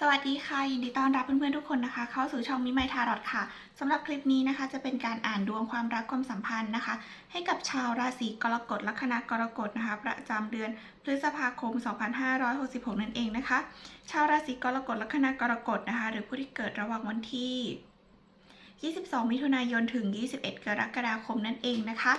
สวัสดีค่ะ ยินดีต้อนรับเพื่อนๆทุกคนนะคะ เข้าสู่ช่องมิไมทารอดค่ะสำหรับคลิปนี้นะคะจะเป็นการอ่านดวงความรักความสัมพันธ์นะคะ ให้กับชาวราศีกรกฎลัคนา กรกฎนะคะ ประจำเดือนพฤษภาคม 2566 นั่นเองนะคะ ชาวราศีกรกฎลัคนา กรกฎนะคะ หรือผู้ที่เกิดระหว่างวันที่ 22 มิถุนายนถึง 21 กรกฎาคมนั่นเองนะคะ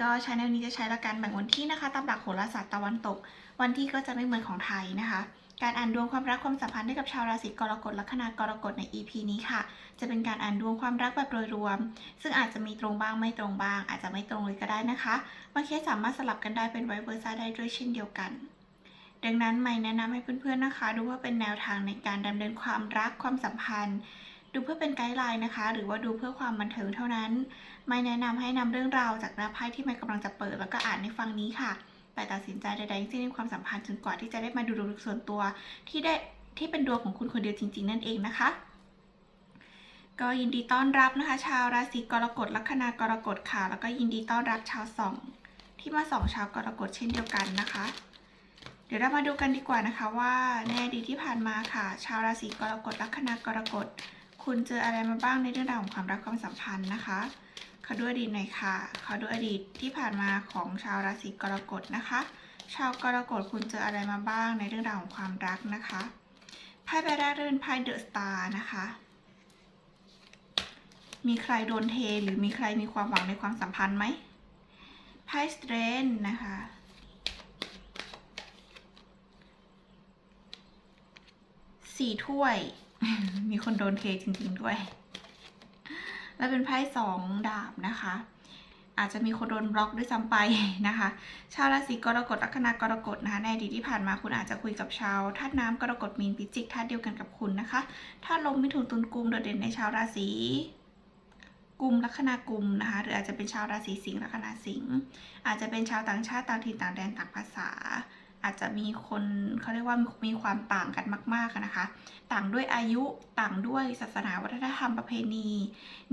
ก็ชาแนลนี้จะใช้ลักการแบ่งวันที่นะคะตามหลักโหราศาสตร์ตะวันตก วันที่ก็จะไม่เหมือนของไทยนะคะ การอ่านดวงความรักความสัมพันธ์ให้กับชาวราศีกรกฎลัคนากรกฎใน EP นี้ค่ะ จะเป็นการอ่านดวงความรักแบบโดยรวม ซึ่งอาจจะมีตรงบ้างไม่ตรงบ้าง อาจจะไม่ตรงเลยก็ได้นะคะบางเคสสามารถสลับกันได้เป็นไวเวอร์ซ่าได้ด้วยเช่นเดียวกัน ดังนั้นไม่แนะนำให้เพื่อนๆนะคะ ดูว่าเป็นแนวทางในการดำเนินความรักความสัมพันธ์ ดูเพื่อเป็นไกด์ไลน์นะคะ หรือว่าดูเพื่อความบันเทิงเท่านั้น ไม่แนะนำให้นำเรื่องราวจากหน้าไพ่ที่ไม่กำลังจะเปิดแล้วก็อ่านในฟังนี้ค่ะ แต่ตัดสินใจใดๆที่ในความสัมพันธ์จนกว่าที่จะได้มาดูดวงส่วนตัวที่ได้ที่เป็นดวงของคุณคนเดียวจริง ๆ นั่นเองนะคะ ก็ยินดีต้อนรับนะคะ ชาวราศีกรกฎลัคนากรกฎค่ะ แล้วก็ยินดีต้อนรับชาวสองที่มาสองชาวกรกฎเช่นเดียวกันนะคะ เดี๋ยวเรามาดูกันดีกว่านะคะว่าในอดีตที่ผ่านมาค่ะ ชาวราศีกรกฎลัคนากรกฎ คุณเจออะไรมาบ้างในเรื่องราวของความรักความสัมพันธ์นะคะ อดูอดีตหน่อยค่ะ ขอดูอดีตที่ผ่านมาของชาวราศีกรกฎนะคะ ชาวกรกฎคุณเจออะไรมาบ้างในเรื่องราวของความรักนะคะไพ่ใบแรกเป็นไพ่เดอะสตาร์นะคะ มีใครโดนเทหรือมีใครมีความหวังในความสัมพันธ์ไหมไพ่สเตรนนะคะสี่ถ้วย มีคนโดนเทจริงๆด้วย แล้วเป็นไพ่สองดาบนะคะ อาจจะมีคนโดนบล็อกด้วยซ้ำไปนะคะ ชาวราศีกรกฎลัคนากรกฎนะคะในอดีตที่ผ่านมาคุณอาจจะคุยกับชาวธาตุน้ำกรกฎมีนพิจิกธาตุเดียวกันกับคุณนะคะธาตุลมมิถุนตุลกุมโดดเด่นในชาวราศีกุมลัคนากุมนะคะหรืออาจจะเป็นชาวราศีสิงห์ลัคนาสิงห์อาจจะเป็นชาวต่างชาติต่างถิ่นต่างแดนต่างภาษา อาจจะมีคนเขาเรียกว่ามีความต่างกันมากๆนะคะ ต่างด้วยอายุต่างด้วยศาสนาวัฒนธรรมประเพณี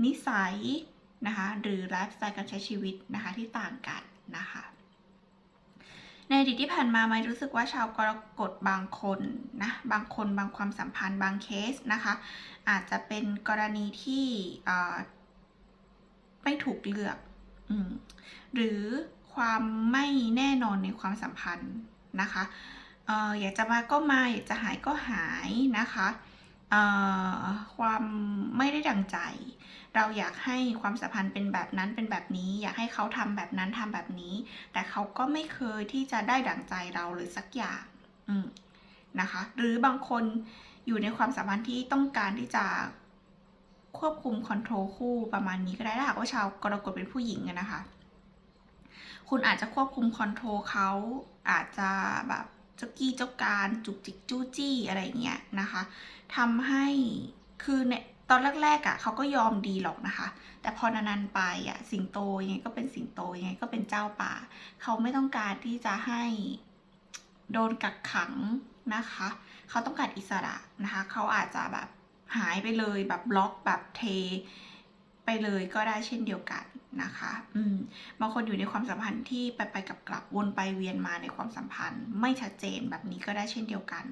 นิสัยนะคะหรือไลฟ์สไตล์การใช้ชีวิตนะคะที่ต่างกันนะคะในอดีตที่ผ่านมาไม่รู้สึกว่าชาวกรกฎบางคนนะบางคนบางความสัมพันธ์บางเคสนะคะอาจจะเป็นกรณีที่ไม่ถูกเลือกอหรือความไม่แน่นอนในความสัมพันธ์ นะคะเอออยากจะมาก็มาอยากจะหายก็หายนะคะเอ่อความไม่ได้ดังใจ เราอยากให้ความสัมพันธ์เป็นแบบนั้นเป็นแบบนี้ อยากให้เขาทำแบบนั้นทำแบบนี้ แต่เขาก็ไม่เคยที่จะได้ดังใจเราเลยสักอย่างอืมนะคะ หรือบางคนอยู่ในความสัมพันธ์ที่ต้องการที่จะควบคุมคอนโทรลคู่ประมาณนี้ก็ได้ถ้าหากว่าชาวกรกฎเป็นผู้หญิงนะคะ คุณอาจจะควบคุมคอนโทรลเขา อาจจะแบบเจ้ากี้เจ้าการจุกจิกจู้จี้อะไรเงี้ยนะคะทำให้คือในตอนแรกๆอะ่ะเขาก็ยอมดีหรอกนะคะ แต่พอนานๆไปอะ่ะสิงโตยังไงก็เป็นสิงโตยังไงก็เป็นเจ้าป่า เขาไม่ต้องการที่จะให้โดนกักขังนะคะ เขาต้องการอิสระนะคะ เขาอาจจะแบบหายไปเลยแบบบล็อกแบบเท ไปเลยก็ได้เช่นเดียวกัน นะคะอืมบางคนอยู่ในความสัมพันธ์ที่ไปไปกับกลับวนไปเวียนมาในความสัมพันธ์ ไม่ชัดเจนแบบนี้ก็ได้เช่นเดียวกัน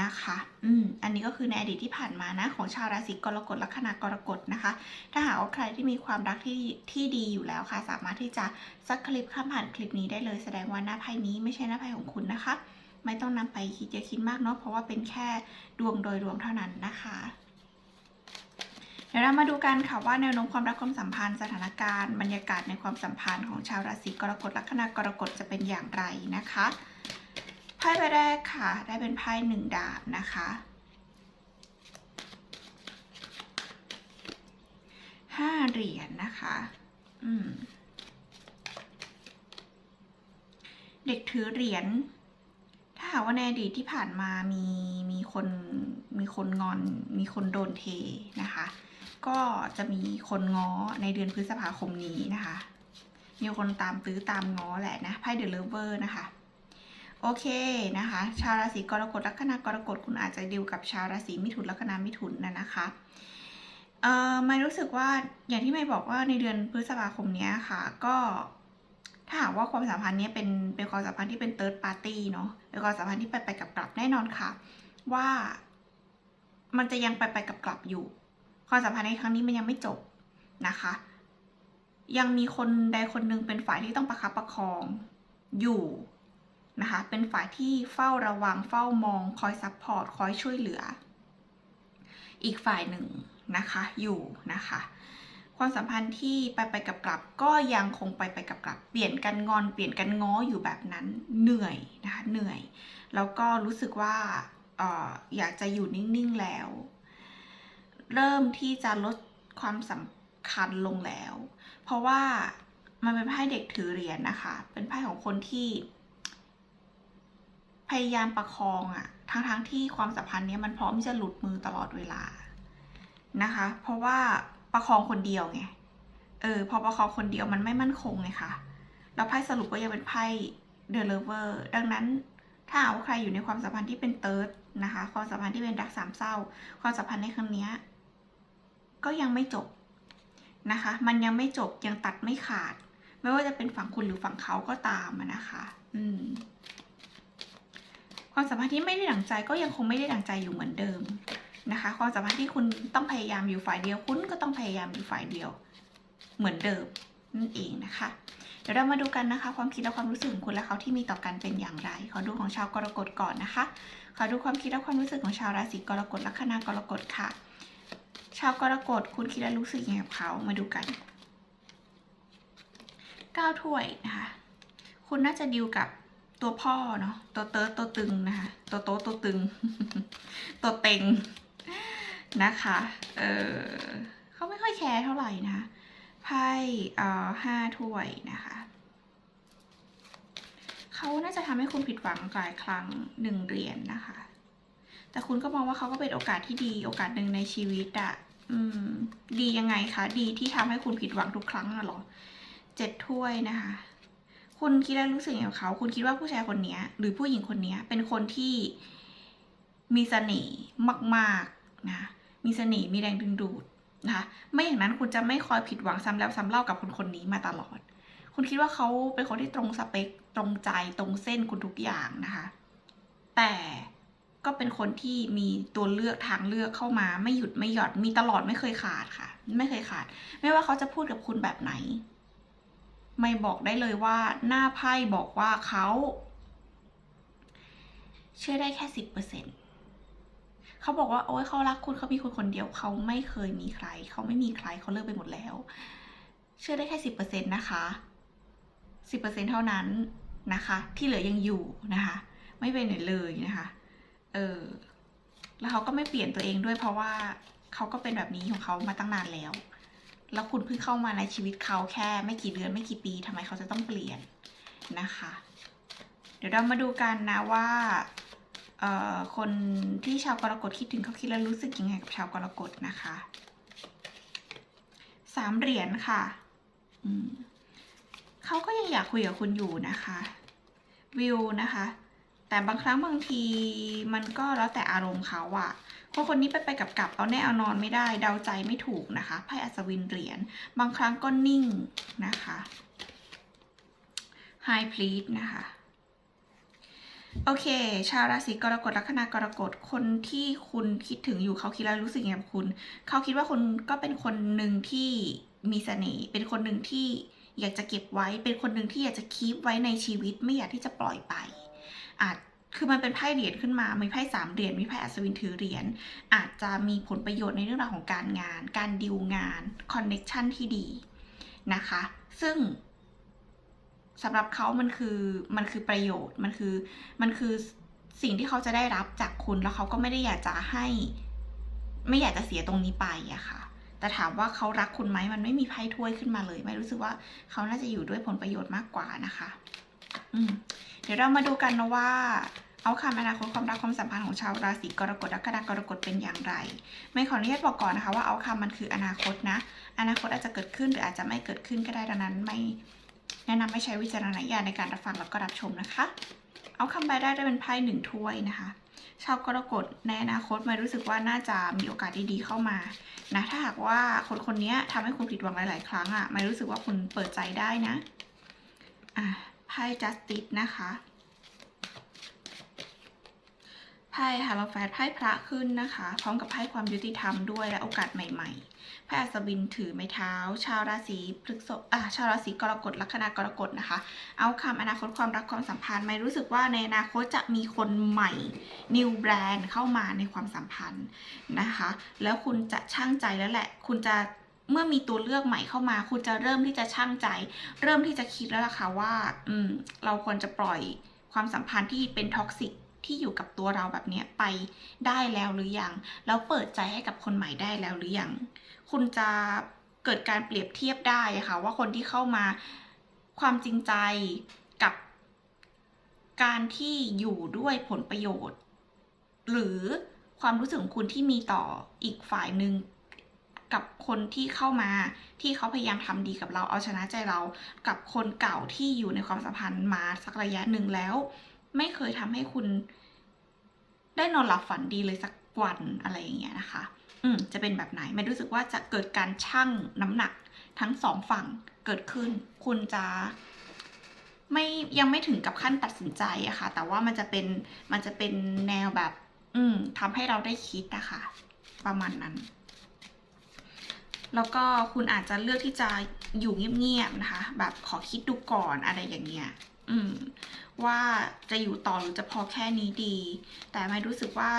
นะคะ อืม อันนี้ก็คือในอดีตที่ผ่านมานะของชาวราศีกรกฎลัคนากรกฎนะคะ ถ้าหากว่าใครที่มีความรักที่ที่ดีอยู่แล้วค่ะ สามารถที่จะซักคลิปข้ามผ่านคลิปนี้ได้เลยแสดงว่าหน้าไพ่นี้ไม่ใช่หน้าไพ่ของคุณนะคะ ไม่ต้องนำไปคิดเยอะคิดมากเนาะเพราะว่าเป็นแค่ดวงโดยรวมเท่านั้นนะคะ ดี๋ยวเรามาดูกันค่ะว่าแนวโน้มความรักความสัมพันธ์สถานการณ์บรรยากาศในความสัมพันธ์ของชาวราศีกรกฎลัคนากรกฎจะเป็นอย่างไรนะคะไพ่ใบแรกค่ะ ได้เป็นไพ่หนึ่งดาบนะคะห้าเหรียญนะคะ อืม เด็กถือเหรียญ ถ้าหากว่าในอดีตที่ผ่านมามีมีคนมีคนงอน มีคนโดนเทนะคะ ก็จะมีคนง้อในเดือนพฤษภาคมนี้นะคะ มีคนตามตื้อตามง้อแหละนะไพ่เดอะเลเวอร์นะคะ โอเคนะคะ ชาวราศีกรกฎลัคนากรกฎคุณอาจจะดิวกับชาวราศีมิถุนลัคนามิถุนนะนะคะเอ่อไม่รู้สึกว่าอย่างที่ไม่บอกว่าในเดือนพฤษภาคมนี้ค่ะ ก็ถ้าหากว่าความสัมพันธ์เนี้ยเป็นเป็นความสัมพันธ์ที่เป็น third party เนาะเป็นความสัมพันธ์ที่ไปไปกับกลับแน่นอนค่ะ ว่ามันจะยังไปไปกับกลับอยู่ ความสัมพันธ์ในครั้งนี้มันยังไม่จบนะคะ ยังมีคนใดคนหนึ่งเป็นฝ่ายที่ต้องประคับประคองอยู่นะคะ เป็นฝ่ายที่เฝ้าระวังเฝ้ามอง คอยซัพพอร์ตคอยช่วยเหลือ อีกฝ่ายหนึ่งนะคะอยู่นะคะ ความสัมพันธ์ที่ไปไปกับกลับก็ยังคงไปไปกับกลับ เปลี่ยนกันงอนเปลี่ยนกันง้ออยู่แบบนั้นเหนื่อยนะคะเหนื่อย แล้วก็รู้สึกว่าอออยากจะอยู่นิ่งๆแล้ว เริ่มที่จะลดความสำคัญลงแล้ว เพราะว่ามันเป็นไพ่เด็กถือเหรียญนะคะ เป็นไพ่ของคนที่ พยายามประคองอะทั้งๆทที่ความสัมพันธ์เนี้ยมันพร้อมที่จะหลุดมือตลอดเวลานะคะ เพราะว่าประคองคนเดียวไง เออ พอประคองคนเดียวมันไม่มั่นคงไงคะแล้วไพ่สรุปก็ยังเป็นไพ่เดอะเลเวอร์ดังนั้นถ้าเอาใครอยู่ในความสัมพันธ์ที่เป็นเติร์ดนะคะ ความสัมพันธ์ที่เป็นรักสามเศร้า ความสัมพันธ์ในครั้งเนี้ย ก็ยังไม่จบนะคะ มันยังไม่จบยังตัดไม่ขาด ไม่ว่าจะเป็นฝั่งคุณหรือฝั่งเขาก็ตามนะคะ อืม ความสัมพันธ์ที่ไม่ได้ดั่งใจก็ยังคงไม่ได้ดั่งใจอยู่เหมือนเดิมนะคะ ความสัมพันธ์ที่คุณต้องพยายามอยู่ฝ่ายเดียวคุณก็ต้องพยายามอยู่ฝ่ายเดียว เหมือนเดิมนั่นเองนะคะ เดี๋ยวเรามาดูกันนะคะ ความคิดและความรู้สึกของคุณและเขาที่มีต่อกันเป็นอย่างไร ขอดูของชาวกรกฎก่อนนะคะ ขอดูความคิดและความรู้สึกของชาวราศีกรกฎลัคนากรกฎค่ะ ชาวกรกฎคุณคิดและรู้สึกยังไงกับเขามาดูกันเก้าถ้วยนะคะ คุณน่าจะดีลกับตัวพ่อเนาะ ตัวเติร์ดตัวตึงนะคะ ตัวโต๊ะตัวตึง ตัวเต็งนะคะ เออเขาไม่ค่อยแคร์เท่าไหร่นะ ไพ่เอ่อห้าถ้วยนะคะ เขาน่าจะทำให้คุณผิดหวังหลายครั้งหนึ่งเหรียญนะคะ แต่คุณก็มองว่าเขาก็เป็นโอกาสที่ดีโอกาสหนึ่งในชีวิตอะ อืม ดียังไงคะ ดีที่ทำให้คุณผิดหวังทุกครั้งอะหรอเจ็ดถ้วยนะคะ คุณคิดแล้วรู้สึกอยังไงเขา คุณคิดว่าผู้ชายคนนี้หรือผู้หญิงคนนี้เป็นคนที่มีเสน่ห์มาก ๆ นะ มีเสน่ห์มีแรงดึงดูดนะคะ ไม่อย่างนั้นคุณจะไม่คอยผิดหวังซ้ำแล้วซ้ำเล่ากับคนคนนี้มาตลอด คุณคิดว่าเขาเป็นคนที่ตรงสเปค ตรงใจ ตรงเส้นคุณทุกอย่างนะคะ แต่ ก็เป็นคนที่มีตัวเลือกทางเลือกเข้ามา ไม่หยุดไม่หย่อนมีตลอดไม่เคยขาดค่ะ ไม่เคยขาด ไม่ว่าเขาจะพูดกับคุณแบบไหน ไม่บอกได้เลยว่า หน้าไพ่บอกว่าเขาเชื่อได้แค่สิบเปอร์เซ็นต์เขาบอกว่าโอ้ยเขารักคุณเขามีคุณคนเดียวเขาไม่เคยมีใคร เขาไม่มีใครเขาเลิกไปหมดแล้ว เชื่อได้แค่สิบเปอร์เซ็นต์นะคะสิบเปอร์เซ็นต์เท่านั้นนะคะ ที่เหลือยังอยู่นะคะ ไม่ไปไหนเลยนะคะ เออ แล้วเขาก็ไม่เปลี่ยนตัวเองด้วยเพราะว่าเขาก็เป็นแบบนี้ของเขามาตั้งนานแล้ว แล้วคุณเพิ่งเข้ามาในชีวิตเขาแค่ไม่กี่เดือนไม่กี่ปีทำไมเขาจะต้องเปลี่ยนนะคะ เดี๋ยวเรามาดูกันนะว่าเออคนที่ชาวกรกฎคิดถึงเขาคิดแล้วรู้สึกยังไงกับชาวกรกฎนะคะสามเหรียญค่ะเขาก็ยังอยากคุยกับคุณอยู่นะคะ วิวนะคะ แต่บางครั้งบางทีมันก็แล้วแต่อารมณ์เขาอะคนคนนี้ไปไปกับกับเอาแน่เอานอนไม่ได้เดาใจไม่ถูกนะคะไพ่อัศวินเหรียญบางครั้งก็นิ่งนะคะ High Please นะคะโอเค ชาวราศีกรกฎลัคนากรกฎคนที่คุณคิดถึงอยู่เขาคิดแล้วรู้สึกยังไงกับคุณ เขาคิดว่าคุณก็เป็นคนหนึ่งที่มีเสน่ห์เป็นคนหนึ่งที่อยากจะเก็บไว้ เป็นคนหนึ่งที่อยากจะคีปไว้ในชีวิตไม่อยากที่จะปล่อยไป อาจคือมันเป็นไพ่เหรียญขึ้นมา มีไพ่สามเหรียญ มีไพ่อัศวินถือเหรียญ อาจจะมีผลประโยชน์ในเรื่องราวของการงาน การดิวงาน คอนเน็ชันที่ดีนะคะ ซึ่งสำหรับเขามันคือ มันคือประโยชน์ มันคือ มันคือสิ่งที่เขาจะได้รับจากคุณ แล้วเขาก็ไม่ได้อยากจะให้ ไม่อยากจะเสียตรงนี้ไปอะค่ะ แต่ถามว่าเขารักคุณไหม มันไม่มีไพ่ถ้วยขึ้นมาเลย ไม่รู้สึกว่าเขาน่าจะอยู่ด้วยผลประโยชน์มากกว่านะคะ เดี๋ยวเรามาดูกันนะว่า เอาคำอนาคตความรักความสัมพันธ์ของชาวราศีกรกฎและกรกฎกฎเป็นอย่างไร ไม่ขออนุญาตบอกก่อนนะคะว่าเอาคำมันคืออนาคตนะ อนาคตอาจจะเกิดขึ้นหรืออาจจะไม่เกิดขึ้นก็ได้ดังนั้นไม่แนะนำไม่ใช้วิจารณญาณในการรับฟังแล้วก็รับชมนะคะ เอาคำใบได้ได้เป็นไพ่หนึ่งถ้วยนะคะชาวกรกฎในอนาคตไม่รู้สึกว่าน่าจะมีโอกาสดีๆเข้ามานะถ้าหากว่าคนคนนี้ทำให้คุณผิดหวังหลาย ๆ ครั้งอะ่ะไม่รู้สึกว่าคุณเปิดใจได้นะอะ ไพ่ justice นะคะไพ่ฮาโลแฟตไพ่พระขึ้นนะคะ พร้อมกับไพ่ความยุติธรรมด้วยและโอกาสใหม่ ๆ ไพ่อัศวินถือไม้เท้า ชาวราศีพฤษภอ่าชาวราศีกรกฎลัคนากรกฎนะคะ เอาคำอนาคตความรักความสัมพันธ์ไม่รู้สึกว่าในอนาคตจะมีคนใหม่ new brand เข้ามาในความสัมพันธ์นะคะ แล้วคุณจะช่างใจแล้วแหละ คุณจะ เมื่อมีตัวเลือกใหม่เข้ามา คุณจะเริ่มที่จะช่างใจ เริ่มที่จะคิดแล้วล่ะค่ะว่า อืม เราควรจะปล่อยความสัมพันธ์ที่เป็นท็อกซิกที่อยู่กับตัวเราแบบเนี้ยไปได้แล้วหรือยัง แล้วเปิดใจให้กับคนใหม่ได้แล้วหรือยัง คุณจะเกิดการเปรียบเทียบได้ะค่ะ ว่าคนที่เข้ามาความจริงใจกับการที่อยู่ด้วยผลประโยชน์ หรือความรู้สึกของคุณที่มีต่ออีกฝ่ายหนึ่ง กับคนที่เข้ามาที่เขาพยายามทำดีกับเราเอาชนะใจเรา กับคนเก่าที่อยู่ในความสัมพันธ์มาสักระยะหนึ่งแล้ว ไม่เคยทำให้คุณ ได้นอนหลับฝันดีเลยสักวันอะไรอย่างเงี้ยนะคะ อืมจะเป็นแบบไหนไม่รู้สึกว่าจะเกิดการชั่งน้ำหนักทั้งสองฝั่งเกิดขึ้น คุณจะไม่ยังไม่ถึงกับขั้นตัดสินใจอะค่ะ แต่ว่ามันจะเป็นมันจะเป็นแนวแบบ อืมทำให้เราได้คิดอะค่ะประมาณนั้น แล้วก็คุณอาจจะเลือกที่จะอยู่เงียบๆนะคะ แบบขอคิดดูก่อนอะไรอย่างเงี้ยอืม ว่าจะอยู่ต่อหรือจะพอแค่นี้ดี แต่ไม่รู้สึกว่า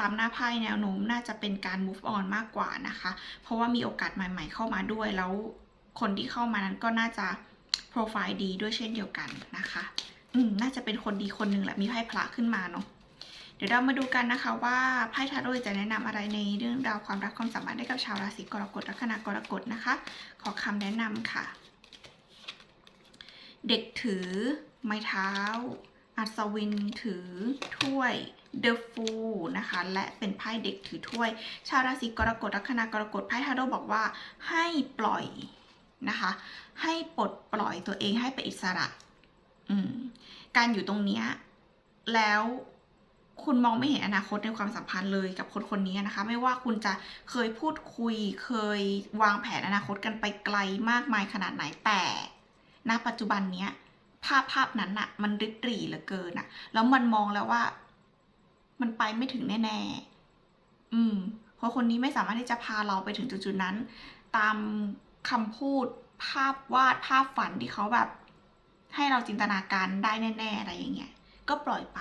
ตามหน้าไพ่แนวโน้มน่าจะเป็นการ move on มากกว่านะคะ เพราะว่ามีโอกาสใหม่ ๆ เข้ามาด้วยแล้วคนที่เข้ามานั้นก็น่าจะโปรไฟล์ดีด้วยเช่นเดียวกันนะคะ อืม น่าจะเป็นคนดีคนหนึ่งแหละมีไพ่พระขึ้นมาเนาะ เดี๋ยวเรามาดูกันนะคะว่าไพ่ทาโร่จะแนะนำอะไรในเรื่องราวความรักความสัมพันธ์ให้กับชาวราศีกรกฎลัคนากรกฎนะคะ ขอคำแนะนำค่ะ เด็กถือ ไม้เท้า อัศวินถือถ้วย The Fool นะคะและเป็นไพ่เด็กถือถ้วย ชาวราศีกรกฎลัคนากรกฎไพ่ทาโร่บอกว่าให้ปล่อยนะคะ ให้ปลดปล่อยตัวเองให้เป็นอิสระ อืมการอยู่ตรงเนี้ยแล้ว คุณมองไม่เห็นอนาคตในความสัมพันธ์เลยกับคนคนนี้นะคะ ไม่ว่าคุณจะเคยพูดคุย เคยวางแผนอนาคตกันไปไกลมากมายขนาดไหนแต่ณปัจจุบันเนี้ยภาพภาพนั้นอะมันริบหรี่เหลือเกินอะแล้วมันมองแล้วว่า มันไปไม่ถึงแน่ๆอืม เพราะคนนี้ไม่สามารถที่จะพาเราไปถึงจุดๆนั้น ตามคำพูดภาพวาดภาพฝันที่เขาแบบ ให้เราจินตนาการได้แน่ ๆ อะไรอย่างเงี้ยก็ปล่อยไป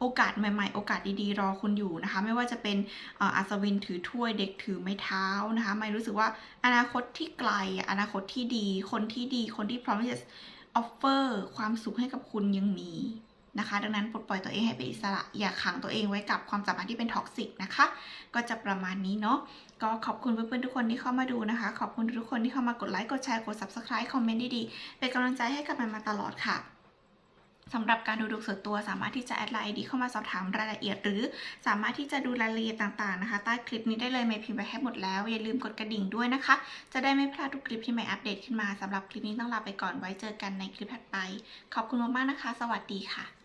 โอกาสใหม่ๆ โอกาสดีๆ รอคุณอยู่นะคะ ไม่ว่าจะเป็นอ่ออัศวินถือถ้วยเด็กถือไม้เท้านะคะไม่รู้สึกว่าอนาคตที่ไกลอนาคตที่ดี คนที่ดีคนที่พร้อมที่จะออฟเฟอร์ความสุขให้กับคุณยังมีนะคะ ดังนั้นปลดปล่อยตัวเองให้เป็นอิสระ อย่าขังตัวเองไว้กับความสัมพันธ์ที่เป็นท็อกซิกนะคะ ก็จะประมาณนี้เนาะ ก็ขอบคุณเพื่อนๆทุกคนที่เข้ามาดูนะคะ ขอบคุณทุกคนที่เข้ามากดไลค์ กดแชร์ กด subscribe คอมเมนต์ดีๆ เป็นกำลังใจให้กับมันมาตลอดค่ะ สำหรับการดูดวงส่วนตัวสามารถที่จะแอดไลน์ดีเข้ามาสอบถามรายละเอียด หรือสามารถที่จะดูรายละเอียดต่างๆนะคะใต้คลิปนี้ได้เลยไม่พิมพ์ไปให้หมดแล้วอย่าลืมกดกระดิ่งด้วยนะคะ จะได้ไม่พลาดทุกคลิปที่ใหม่อัปเดตขึ้นมาสำหรับคลิปนี้ต้องลาไปก่อนไว้เจอกันในคลิปถัดไป ขอบคุณมากๆนะคะ สวัสดีค่ะ